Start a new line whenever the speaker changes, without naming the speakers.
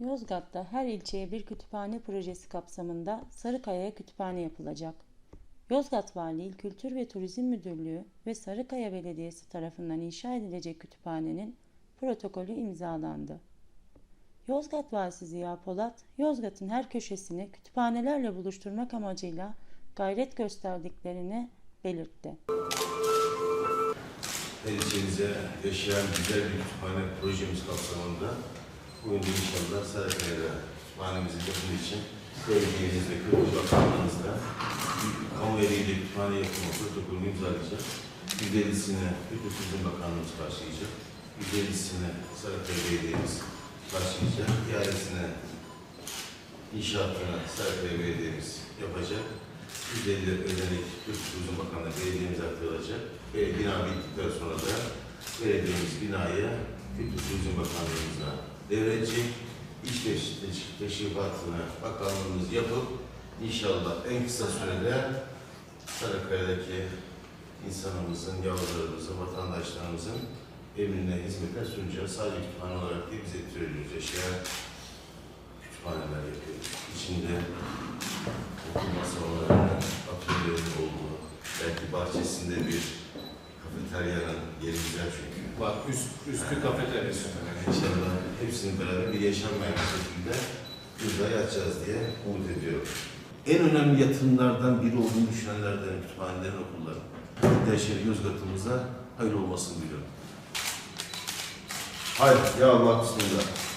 Yozgat'ta her ilçeye bir kütüphane projesi kapsamında Sarıkaya'ya kütüphane yapılacak. Yozgat Valiliği İl Kültür ve Turizm Müdürlüğü ve Sarıkaya Belediyesi tarafından inşa edilecek kütüphanenin protokolü imzalandı. Yozgat Valisi Ziya Polat, Yozgat'ın her köşesini kütüphanelerle buluşturmak amacıyla gayret gösterdiklerini belirtti.
Her yaşayan güzel bir kütüphane projemiz kapsamında bugün inşallah Sarıkaya'da kütüphanemizin yapımı için belediyemiz ve Kültür kamu eliyle kütüphane yapımı protokolünü imzalayacak. %50'sini Kültür Turizm Bakanlığımız karşılayacak. %50'sini Sarıkaya Belediye'miz karşılayacak. İadesini inşaatını Sarıkaya Belediye'miz yapacak. %50 ödenek Kültür Turizm Bakanlığı Belediye'mize aktarılacak. Ve bina bittikten sonra da belediyemiz binayı Kültür Turizm Bakanlığımıza teş- teş- teşrifatını bakanlığımız yapıp inşallah en kısa sürede Sarıkaya'daki insanımızın, yavrularımızın, vatandaşlarımızın emrine hizmete sunacağız. Sadece kütüphane olarak değil, biz ettiriyoruz. Yaşayan kütüphaneler yapıyoruz. İçinde okul masalarının, atölyelerin olduğu, belki bahçesinde bir kafeteryanın yeri güzel çünkü.
Var üst, üstü kafeteryası.
İnşallah hepsinin beraber bir yaşanmayan bir şekilde burada yatacağız diye umut ediyorum. En önemli yatırımlardan biri olduğunu düşünenlerden kütüphanelerin, okulların. Deşeri Yozgat'ımıza hayırlı olmasını diliyorum. Hayır, ya Allah bismillah.